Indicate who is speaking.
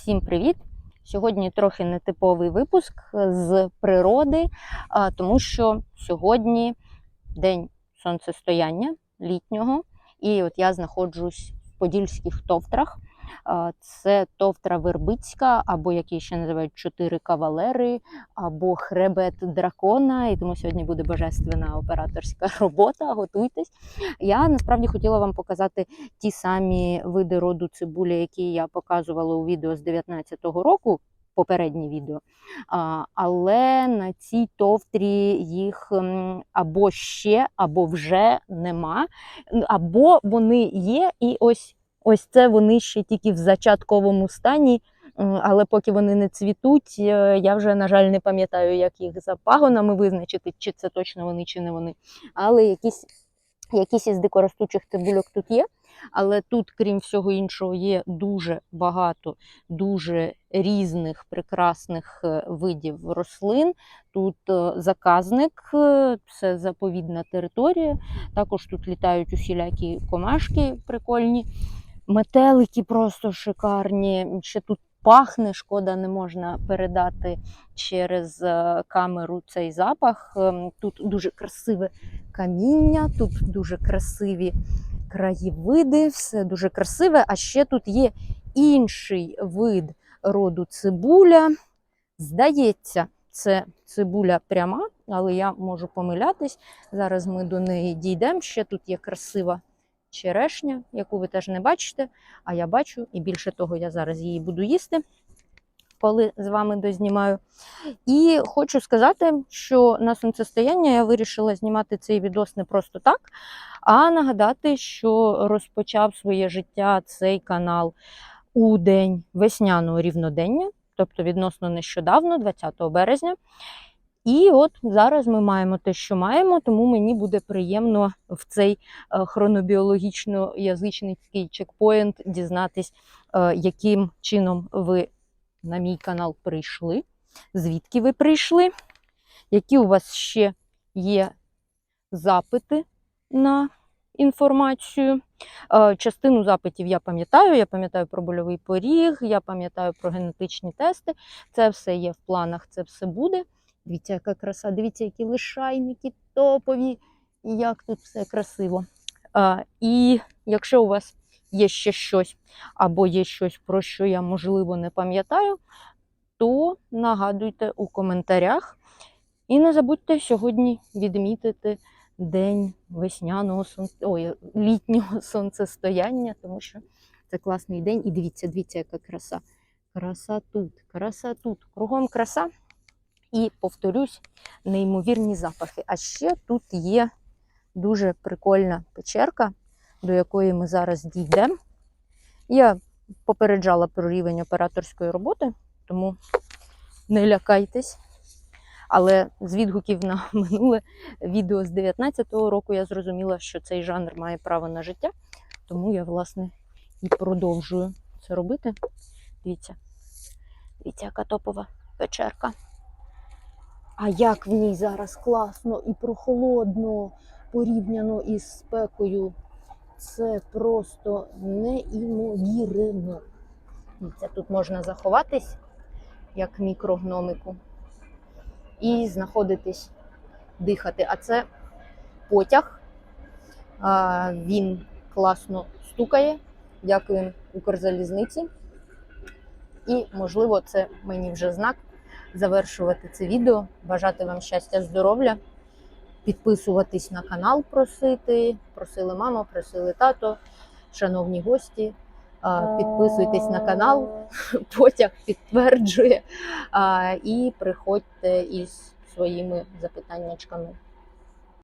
Speaker 1: Всім привіт! Сьогодні трохи нетиповий випуск з природи, тому що сьогодні день сонцестояння літнього, і от я знаходжусь в Подільських товтрах. Це товтра Вербицька, або як її ще називають чотири кавалери, або хребет дракона. І тому сьогодні буде божественна операторська робота. Готуйтесь. Я насправді хотіла вам показати ті самі види роду цибулі, які я показувала у відео з 19-го року, попереднє відео. Але на цій товтрі їх або ще, або вже нема, або вони є, і ось, ось це вони ще тільки в зачатковому стані. Але поки вони не цвітуть, е, я вже, на жаль, не пам'ятаю, як їх за пагонами визначити, чи це точно вони, чи не вони. Але якісь Якісь із дикоростучих цибульок тут є, але тут, крім всього іншого, є дуже багато дуже різних прекрасних е, видів рослин. Тут е, заказник, е, це заповідна територія. Також тут літають усілякі комашки прикольні, метелики просто шикарні. Ще тут пахне, шкода, не можна передати через е, камеру цей запах. Ем, Тут дуже красиве каміння, тут дуже красиві краєвиди, все дуже красиве. А ще тут є інший вид роду цибуля. Здається, це цибуля пряма, але я можу помилятись. Зараз ми до неї дійдемо. Ще тут є красива черешня, яку ви теж не бачите, а я бачу, і більше того, я зараз її буду їсти, коли з вами дознімаю. І хочу сказати, що на сонцестояння я вирішила знімати цей відос не просто так, а нагадати, що розпочав своє життя цей канал у день весняного рівнодення, тобто відносно нещодавно, 20 березня. І от зараз ми маємо те, що маємо, тому мені буде приємно в цей е, хронобіологічно-язичницький чекпоінт дізнатись, е, яким чином ви на мій канал прийшли, звідки ви прийшли, які у вас ще є запити на інформацію. Е, Частину запитів я пам'ятаю. Я пам'ятаю про больовий поріг, я пам'ятаю про генетичні тести. Це все є в планах, це все буде. Дивіться, яка краса, дивіться, які лишайники топові, як тут все красиво. А, і якщо у вас є ще щось, або є щось, про що я, можливо, не пам'ятаю, то нагадуйте у коментарях. І не забудьте сьогодні відмітити день весняного сонце... Ой, літнього сонцестояння, тому що це класний день. І дивіться, дивіться, яка краса. Краса тут, краса тут. Кругом краса. І повторюсь, неймовірні запахи. А ще тут є дуже прикольна печерка, до якої ми зараз дійдемо. Я попереджала про рівень операторської роботи, тому не лякайтесь. Але з відгуків на минуле відео з 19-го року я зрозуміла, що цей жанр має право на життя, тому я, власне, і продовжую це робити. Дивіться, дивіться, яка топова печерка. А як в ній зараз класно і прохолодно порівняно із спекою. Це просто неймовірно. Це тут можна заховатись, як мікрогномику, і знаходитись, дихати. А це потяг. Він класно стукає. Дякую Укрзалізниці. І, можливо, це мені вже знак завершувати це відео. Бажати вам щастя, здоров'я, підписуватись на канал, просити. Просили мама, просили тато, шановні гості. Підписуйтесь на канал, потяг підтверджує. І приходьте із своїми запитаннячками